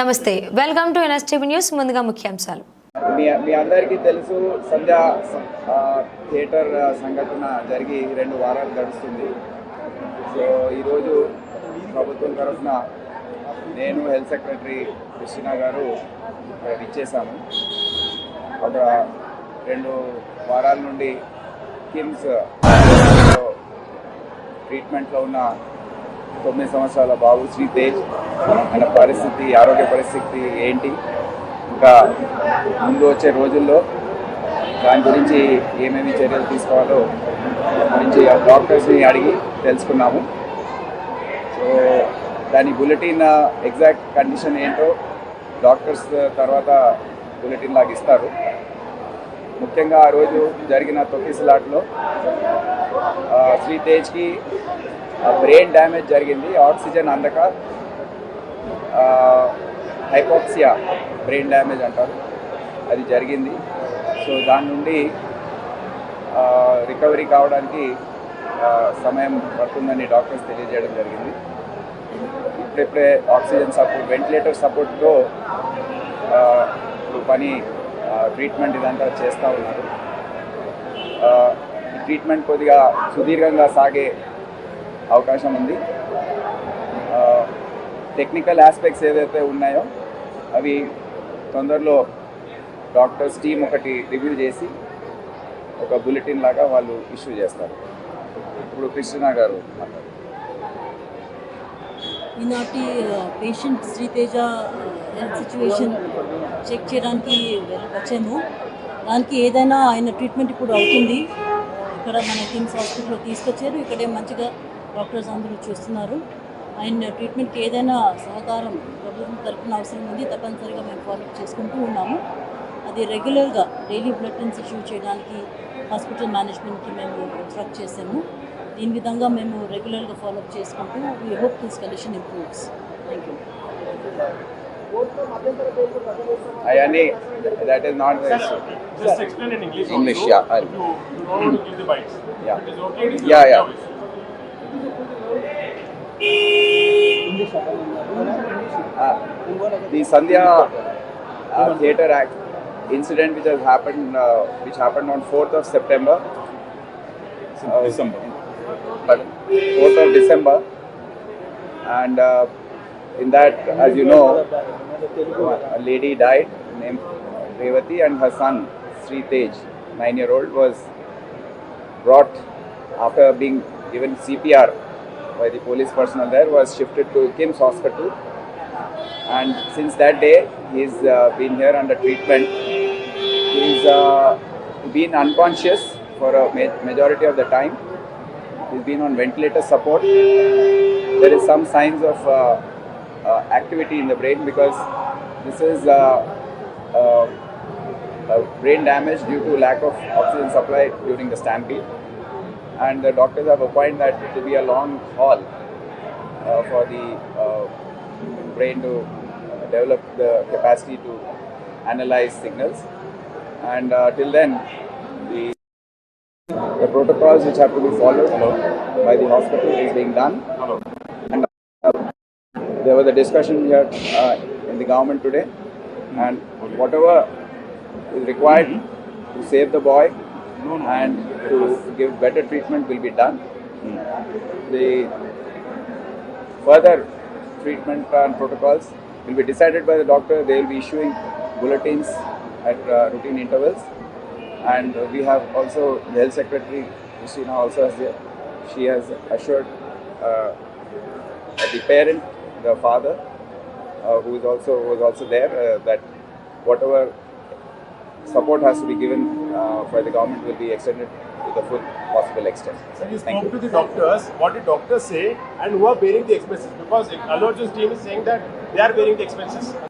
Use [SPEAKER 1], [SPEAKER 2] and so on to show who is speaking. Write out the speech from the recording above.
[SPEAKER 1] నమస్తే. Welcome to NSTV news ముందుగా ముఖ్యాంశాలు.
[SPEAKER 2] మీ మీ అందరికీ తెలుసు సంధ్య థియేటర్ సంఘటన జరిగి రెండు వారాలు గడుస్తుంది. సో ఈరోజు ప్రభుత్వం తరఫున నేను హెల్త్ సెక్రటరీ కృష్ణ గారు ఇక్కడ ఇచ్చేసాము ఒక రెండు వారాల నుండి కిమ్స్ ట్రీట్మెంట్లో ఉన్న తొమ్మిది సంవత్సరాల బాబు శ్రీ తేజ్. ఆయన పరిస్థితి ఆరోగ్య పరిస్థితి ఏంటి? ఇంకా ముందు వచ్చే రోజుల్లో దాని గురించి ఏమేమి చర్యలు తీసుకోవాలో గురించి డాక్టర్స్ని అడిగి తెలుసుకున్నాము. సో దాని బులెటిన్ ఎగ్జాక్ట్ కండిషన్ ఏంటో డాక్టర్స్ తర్వాత బులెటిన్ లాగా ఇస్తారు. ముఖ్యంగా ఆ రోజు జరిగిన తొక్కిసలాట్లో శ్రీ తేజ్కి బ్రెయిన్ డ్యామేజ్ జరిగింది ఆక్సిజన్ అందక హైపోక్సియా బ్రెయిన్ డ్యామేజ్ అంటారు. అది జరిగింది. సో దాని నుండి రికవరీ కావడానికి సమయం పడుతుందని డాక్టర్స్ తెలియజేయడం జరిగింది. ఇప్పుడెప్పుడే ఆక్సిజన్ సపోర్ట్ వెంటిలేటర్ సపోర్ట్తో ఇప్పుడు పని ట్రీట్మెంట్ ఇదంతా చేస్తూ ఉన్నారు. ఈ ట్రీట్మెంట్ కొద్దిగా సుదీర్ఘంగా సాగే అవకాశం ఉంది. టెక్నికల్ ఆస్పెక్ట్స్ ఏదైతే ఉన్నాయో అవి తొందరలో డాక్టర్స్ టీం ఒకటి రివ్యూ చేసి ఒక బులెటిన్ లాగా వాళ్ళు ఇష్యూ చేస్తారు. ఇప్పుడు కృష్ణ గారు మాట్లాడారు
[SPEAKER 3] ఈనాటి patient Sriteja health situation check చేయడానికి వచ్చాము. దానికి ఏదైనా ఆయన ట్రీట్మెంట్ ఇప్పుడు అవుతుంది. ఇక్కడ మన కిమ్స్ హాస్పిటల్లో తీసుకొచ్చారు. ఇక్కడే మంచిగా డాక్టర్స్ అందరూ చూస్తున్నారు ఆయన ట్రీట్మెంట్కి ఏదైనా సహకారం ప్రభుత్వం తరఫున అవసరం ఉంది తప్పనిసరిగా మేము ఫాలోఅప్ చేసుకుంటూ ఉన్నాము అది రెగ్యులర్గా డైలీ బులెటిన్స్ ఇష్యూ చేయడానికి హాస్పిటల్ మేనేజ్మెంట్కి మేము ఇన్స్ట్రక్ట్ చేసాము దీని విధంగా మేము రెగ్యులర్గా ఫాలోఅప్ చేసుకుంటూ we hope this condition improves thank you
[SPEAKER 2] అవన్నీ that is not
[SPEAKER 4] Just explain in English.
[SPEAKER 2] English,
[SPEAKER 4] also.
[SPEAKER 2] yeah,
[SPEAKER 4] You, you don't the.
[SPEAKER 2] Yeah.
[SPEAKER 4] It is okay. It is
[SPEAKER 2] Yeah, yeah. Uh, the Sandhya uh, theatre act incident which has happened uh, which happened on 4th of September. Uh, December. pardon, 4th of December. And uh, in that as you know a lady died named Revati and her son Sri Tej 9 year old was brought after being given CPR by the police personnel there was shifted to Kim's Hospital. And since that day he's uh, been here under treatment. He's uh, been unconscious for a ma- majority of the time. He's been on ventilator support. There is some signs of uh, uh, activity in the brain because this is uh, uh, uh, brain damage due to lack of oxygen supply during the stampede and the doctors have opined that it will be a long haul uh, for the uh, brain to develop the capacity to analyze signals. And uh, till then, the, the protocols which have to be followed by the hospital is being done. And uh, there was a discussion here uh, in the government today, and whatever is required to save the boy and to give better treatment will be done. The further treatment and protocols will be decided by the doctor. They will be issuing bulletins at uh, routine intervals. And uh, we have also the health secretary, Christina, also is there. She has assured uh, the parent, the father, uh, who is also was also there, uh, that whatever support has to be given uh, by the government will be extended to the full possible extent.
[SPEAKER 4] So you spoke
[SPEAKER 2] you.
[SPEAKER 4] to the doctors. What did doctors say and who are bearing the expenses? Because Arjun's team is saying that they are bearing the expenses.